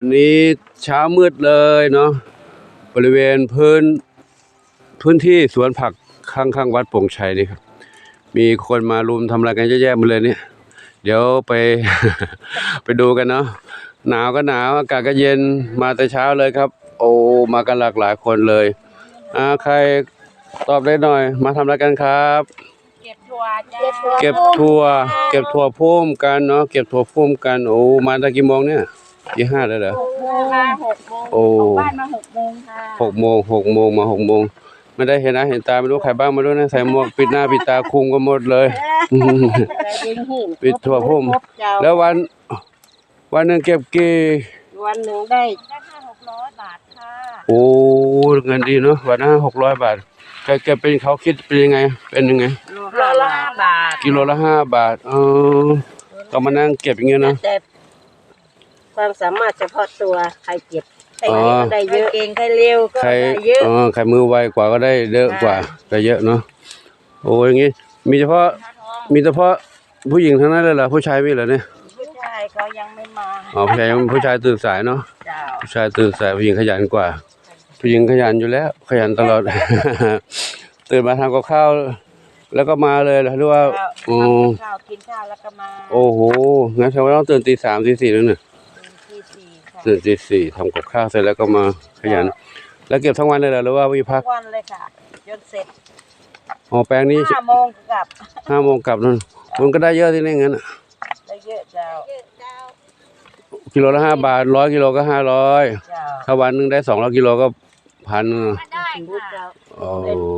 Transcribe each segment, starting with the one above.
วันนี้เช้ามืดเลยเนาะบริเวณพื้นพื้นที่สวนผักข้างๆวัดโป่งชัยนี่ครับ มีคนมารุมทำอะไรกันเยอะแยะหมดเลยเนี่ย เดี๋ยวไป ไปดูกันเนาะหนาวก็หนาวอากาศก็เย็นมาแต่เช้าเลยครับ โอ้มากันหลากหลายคนเลยอ่าใครตอบได้หน่อย มาทำอะไรกันครับ เก็บถั่วจ้าเก็บถั่ว เก็บถั่วพุ่มกันเนาะเก็บถั่วพุ่มกันโอ้มาตั้งกี่โมงเนี่ย ยี่ห้าแล้วเหรอหกโมงค่ะหกโมงโอ้ออกบ้านมาหกโมงค่ะหกโมงหกโมงมาหกโมงไม่ได้เห็นหนะเห็นตาไม่รู้ใครบ้างไม่รู้นะใส่หมวกปิดหน้าปิดตาคุมกันหมดเลยยิงหินปิดถั่วพุ่ม ครบเจ้าแล้ววัน วันหนึ่งเก็บกี่วันหนึ่งได้ได้แค่หกร้อยบาทค่ะโอ้เงินดีเนาะวันละหกร้อยบาทใครเก็บเป็นเขาคิดเป็นยังไง เป็นยังไง โลละห้าบาทกิโลละห้าบาทเออต้องมานั่งเก็บอย่างเงี้ยเนาะแต่ ความสามารถเฉพาะตัวใครเก็บใครอ๋อได้เยอะเองใครเร็วก็ใครได้เยอะเออใครมือไวกว่าก็ได้เยอะกว่าก็เยอะเนาะโอ้อย่างงี้ มีเฉพาะมีเฉพาะผู้หญิงทั้งนั้นเลยเหรอผู้ชายไม่เหรอเนี่ยผู้ชายเขายังไม่มาอ๋อผู้ชายผู้ชายตื่นสายเนาะเจ้าผู้ชายตื่นสายผู้หญิงขยันกว่า ผู้หญิงขยันอยู่แล้ว ขยันตลอด ตื่นมาทำกับข้าวแล้วก็มาเลยเหรอหรือว่าข้าวอ๋อทำข้าวกินข้าวแล้วก็มา โอ้โหงั้นแสดงว่าต้องตื่นตีสามตีสี่แล้วเนี่ยตื่นที่สี่ค่ะ ตื่นตีสี่ทำกับข้าวเสร็จแล้วก็มาขยัน แล้วเก็บทั้งวันเลยเหรอหรือว่าวิพักทุกวันเลยค่ะจนเสร็จอ๋อแปลงนี้ห้าโมงกลับห้าโมงกลับนั่นมันก็ได้เยอะที่นี่งั้นน่ะได้เยอะเจ้ากิโลละห้าบาทร้อยกิโลก็ห้าร้อยเจ้าถ้าวันหนึงได้สองร้อยกิโลก็พันได้ค่ะโอ้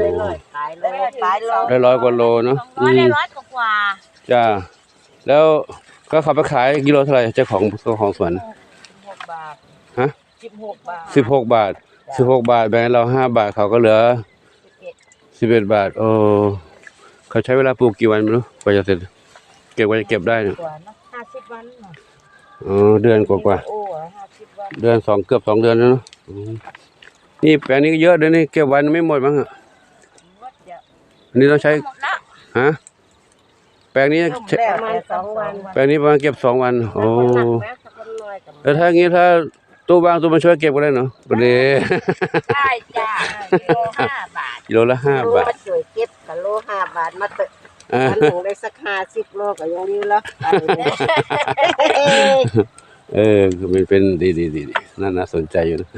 ได้ร้อยขายร้อยขายร้อยได้ร้อยกว่าโลเนาะร้อยอืได้มร้อยกว่าจ้าแล้วก็ขับไปขายกิโลเท่าไหร่เจ้าของเจ้าของสวนสิ บหกบาทฮะสิบหกบาทสิบหกบาทสิบหกบาทแบ่งให้เราห้าบาทเขาก็เหลือสิบเอ็ดสิบเอ็ดบาท โอ้เขาใช้เวลาปลูกกี่วันไม่รู้กว่าจะเสร็จ เก็บกว่าจะเก็บได้เนี่ยกว่าเนอะห้าสิบวันเนอะอ๋อเดือนกว่ากว่าโอ้ห้าสิบวันเดือนสองเกือบสองเดือนแล้วเนอะอืมนี่แปลงนี้ก็เยอะเลยนี่เก็บวันไม่หมดมั้งอะวัดเดี๋ยวอันนี้ต้องใช้หมดละฮะแปลงนี้ต้มแล้วประมาณสองวันแปลงนี้ประมาณเก็บสองวัน โอ้ แล้วถ้างี้ถ้าตู้บางตู้มาช่วยเก็บก็ได้เนาะก็ดีได้จ้ากิโลห้าบาทกิโลละห้าโลบาทมาช่วยเก็บกับโลห้าบาทมาเตะอ่าอันหนึ่งได้สักห้าสิบโลก็ยังดีแล้วไปเลยเออคือมันเป็นดีดีดีดีน่าน่าสนใจอยู่นะ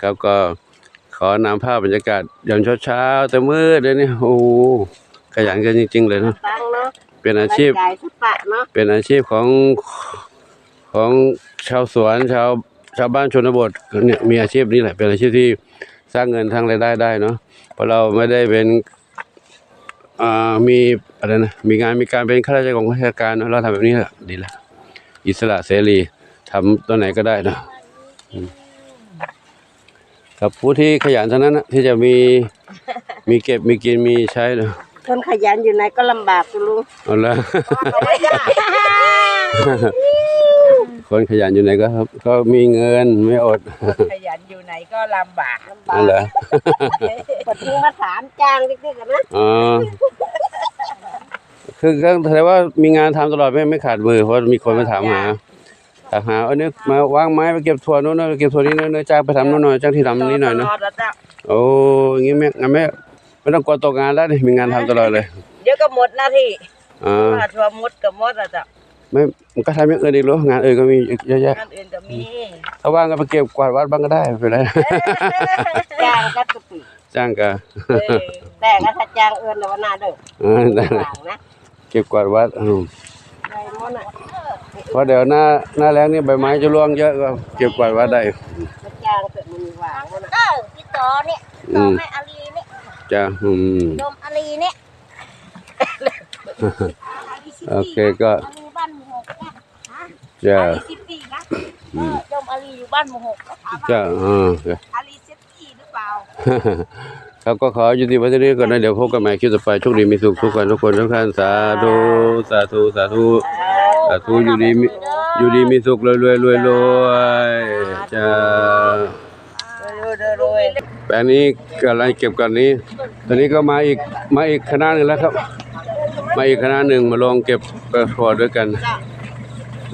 ครับก็ขอนำภาพบรรยากาศยามเช้าๆแต่มืดเลยเนี่ยโอ้โหขยันกันจริง ๆ เลยเนาะตั้งเนาะเป็นอาชีพบรรยายสปะเนาะเป็นอาชีพของ ของชาวสวนชาวชาวบ้านชนบทเนี่ยมีอาชีพนี้แหละเป็นอาชีพที่สร้างเงินทางรายได้ได้เนาะเพราะเราไม่ได้เป็นอ่ามีอะไรนะมีงานมีการเป็นข้าราชการของราชการเนอะเราทำแบบนี้แหละดีแล้วอิสระเสรีทำตัวไหนก็ได้เนอะอืมกับผู้ที่ขยันเท่านั้นนะที่จะมีมีเก็บมีกินมีใช้เนอะคนขยันอยู่ไหนก็ลำบากคุณลุงเอาละ คนขยันอยู่ไหนก็ครับ ก็มีเงินไม่อดขยันอยู่ไหนก็ลำบากลำบานั่กนเหรอปดทิ้งมาถามจ้างดิ๊กๆกันนะอ๋อคือก็แสดงว่ามีงานทำตลอดไม่ไม่ขาดมือเพราะมีคนมาถามหาถามหาเออเนี่ยมาวางไม้ไปเก็บถั่วนู้นนะไปเก็บถั่วนี้นะเนื้อจ้างไปทำนู้นหน่อยจ้างที่ทำนี้หน่อยนะตลดแล้วจ้ะโอ้อยางงี้แม่งั้นแม่ไม่ต้องกลัวตกงานแล้วดิมีงานทำตลอดเลยเดี๋ยวก็หมดหน้าที่อ่า ถ้าทัวหมดก็หมดแล้วจ้ะ ไม่มันก็ทำอย่างอื่นอีกเหรองานอื่นก็มีเยอะแยะงานอื่นก็มีถ้าว่างก็ไปเก็บกวาดวัดบ้างก็ได้ไม่เป็นไรจ้างก็ตุปีจ้างก็เออแต่ก็ถ้าจ้างเอินแล้วว่าหน้าเด้ออ่าได้ต่างนะเก็บกวาดวัดอืมได้หมดน่ะเพราะเดี๋ยวหน้าหน้าแรงนี่ใบไม้จะร่วงเยอะก็เก็บกวาดวัดได้ถ้าจ้างเกิดมันมีวางหมดน่ะเออพี่ต่อเนี่ยอืต่อมแม่อาลีเนี่ยจะอืมโดมอาลีเนี่ย โอเคก็ อาลีบ้านหมู่หกเนี่ย จะอาลีซิตี้นะเออโดมอาลีอยู่บ้านหมู่หกก็ถามว่าจะอ่าอาลีซิตี้หรือเปล่า ครับก็ขอยุติไว้ที่นี้ก่อนนะ เดี๋ยวพบกันใหม่คลิปต่อไปโชคดีมีสุขทุกคนทุกคนทุกท่านสาธุสาธุสาธุสาธุอยู่ดีมีอยู่ดีมีสุขรวยรวยรวยรวยจะเด้อเด้อเด้อแปลงนี้กำลังเก็บกันนี้ ตอนนี้ก็มาอีกมาอีกคณะหนึ่งแล้วครับ มาอีกคณะหนึ่งมาลองเก็บกระถั่วด้วยกัน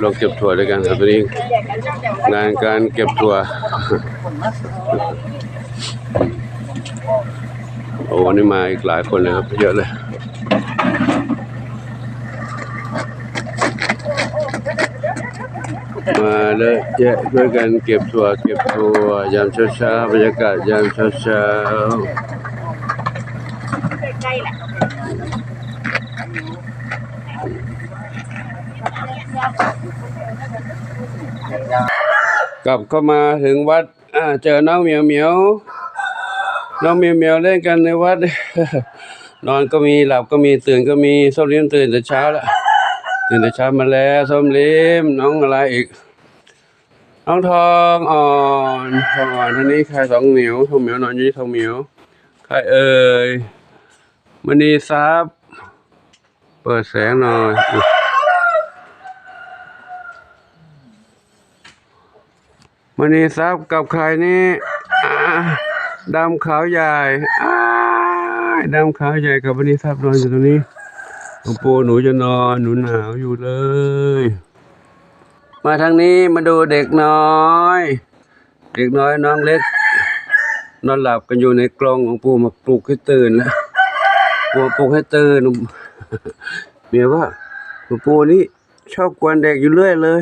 ลองเก็บถั่วด้วยกันครับตอนนี้งานการเก็บถั่ว โอ้วันนี้มาอีกหลายคนเลยครับ เยอะเลยมาเลยแยะด้วยกันเก็บถั่วเก็บถั่วยามเช้าๆบรรยากาศยามเช้าๆใกล้ๆแหละ กลับเข้ามาถึงวัดเจอน้องเหมียวเหมียวน้องเหมียวเหมียวเล่นกันในวัด นอนก็มีหลับก็มีตื่นก็มีส้มลิ้มตื่นแต่เช้าแล้วตื่นแต่เช้ามาแล้วส้มลิ้มน้องอะไรอีก น้องทองอ่อนทองอ่อนท่านี้ใครสองเหมียวทองเหมียวนอนอยู่ที่ทองเหมียวใครเอ่ยมณีทรัพย์ ปิดแสงหน่อยอุ๊ยมณีทรัพย์กับใครนี่ดำขาวใหญ่ดำขาวใหญ่กับมณีทรัพย์นอนอยู่ตรงนี้หลวงปู่หนูจะนอนหนูหนาวอยู่เลย มาทางนี้มาดูเด็กน้อย เด็กน้อยน้องเล็ก นอนหลับกันอยู่ในกรงหลวงปู่มาปลุกให้ตื่นนะปู่ปลุกให้ตื่น เมียว่าหลวงปู่นี่ชอบกวนเด็กอยู่เรื่อยเลย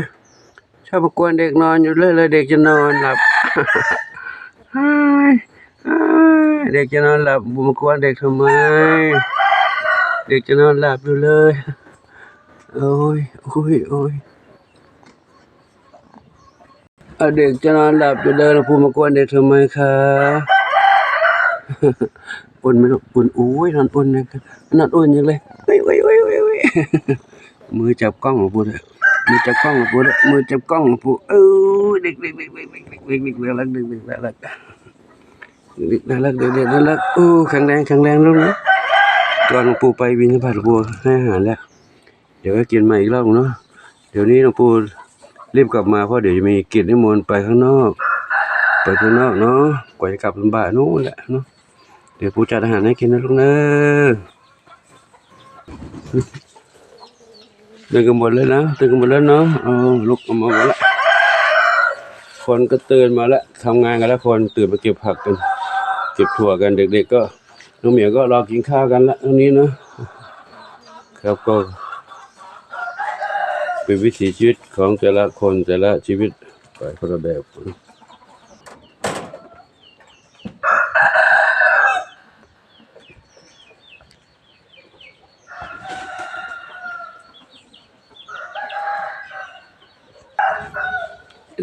ชอบมากวนเด็กนอนอยู่เรื่อยเลย เด็กจะนอนหลับเด็กจะนอนหลับบุมากวนเด็กทำไม เด็กจะนอนหลับอยู่เลยโอ้ยโอ้ยโอ้ยเด็กจะนอนหลับอยู่เลยแล้วพูมากวนเด็กทำไมคะ อุ่นไมันอุ่นโอ้ยนอนอุ่นเลยนอนอุ่นยังเลยโอ้ยโอ้ยโอ้ยโอ้ยมือจับกล้องของปู่เลยมือจับกล้องของปู่เลยมือจับกล้องของปู่เออเด็กเด็กเด็กเด็กเด็กเด็กเด็กน่ารักเด็กเด็กน่ารักเด็กน่ารักเด็กเด็กน่ารักโอ้แข็เดืงแข็งแรเดืกนะก่อนหลวงปู่ไปวินทบาทหลวงปู่เดือาหารแล้วเดี๋ยวก็กินใหม่อีกรอบเนาะเดี๋ยวนี้หลวงปู่รีบกลับมาเพราะเดี๋ยวจะมีกิจนิมนต์ไปข้างนอก ไปข้างนอกเนาะกว่เดืกลับลำบากนู่นแหละเดือดเนาะ เดี๋ยวปูจัดอาหารให้กินนะลูกเนอะตื่นกันหมดเลยนะตื่นกันหมดแล้วเนาะเอาลุกออกมาหมดละคนก็ตื่นมาแล้วทำงานกันแล้วคนตื่นมาเก็บผักกัน เก็บถั่วกันเด็ก ๆ ก็น้องเหมียวก็รอกินข้าวกันละตรงนี้เนาะครับก็เป็นวิถีชีวิตของแต่ละคนแต่ละชีวิตไปคนละแบบ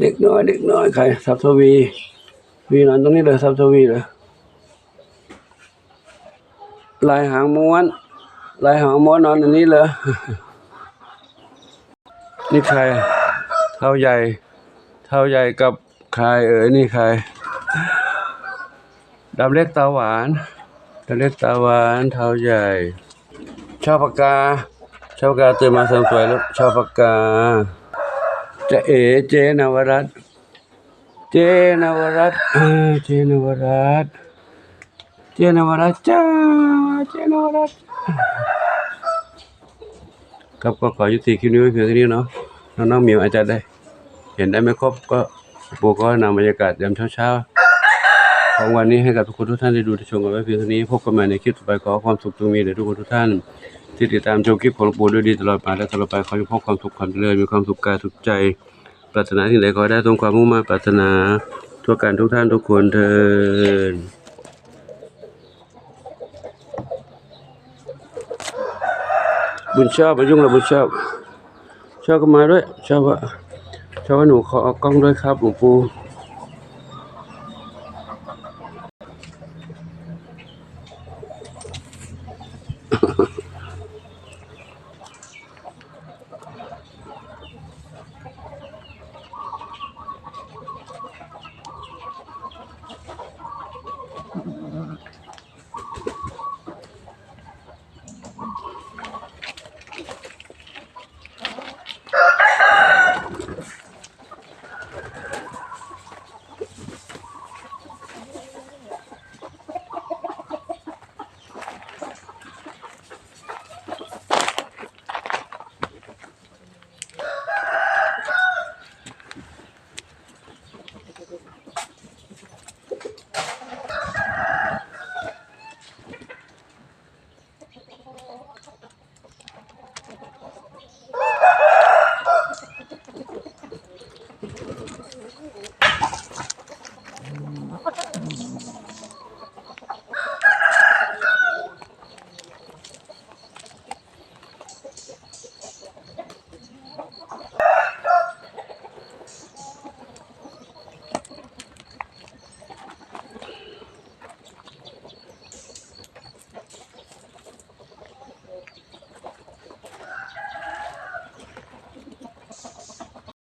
ด็กน้อย เด็กน้อยใครซับทวี วีนอนตรงนี้เลยซับทวีเลยลายหางม้วน ลายหางม้วนนอนอันนี้เลยนี่ใครเท่าใหญ่ เท่าใหญ่กับใครเอ๋ยนี่ใครดำเล็กตาหวานดำเล็กตาหวานเท่าใหญ่ ชอบปากกา ชอบปากกาตื่นมาเสริมสวยแล้วชอบปากกา จะเอเจนวรัตเจนวรัตน์อ่าเจนวรัตเจนวรัตจ้าเจนวรัตครับก็ขอยุติคลิปนี้ไว้เพียงเท่านี้เนาะน้องๆมีวอาจจะได้ เห็นได้ไม่ครบก็ปู่ก็นำบรรยากาศยามเช้าๆของวันนี้ให้กับทุกคนทุกท่านได้ดูได้ชมกันไว้เพียงเท่านี้พบกันใหม่ในคลิปต่อไปขอความสุขจงมีแด่ทุกคนทุกท่าน ที่ติดตามชมคลิปของหลวงปู่ด้วยดีตลอดมาและตลอดไปขอให้พบความสุขความเจริญมีความสุขกายสุขใจ ปรารถนาสิ่งใดขอได้ตรงความมุ่งมั่นปรารถนาทั่วกันทุกท่านทุกคนเทินบุญชอบมายุ่งแล้วบุญชอบชอบก็มาด้วยชอบว่าชอบว่าหนูขอเอากล้องด้วยครับหลวงปู่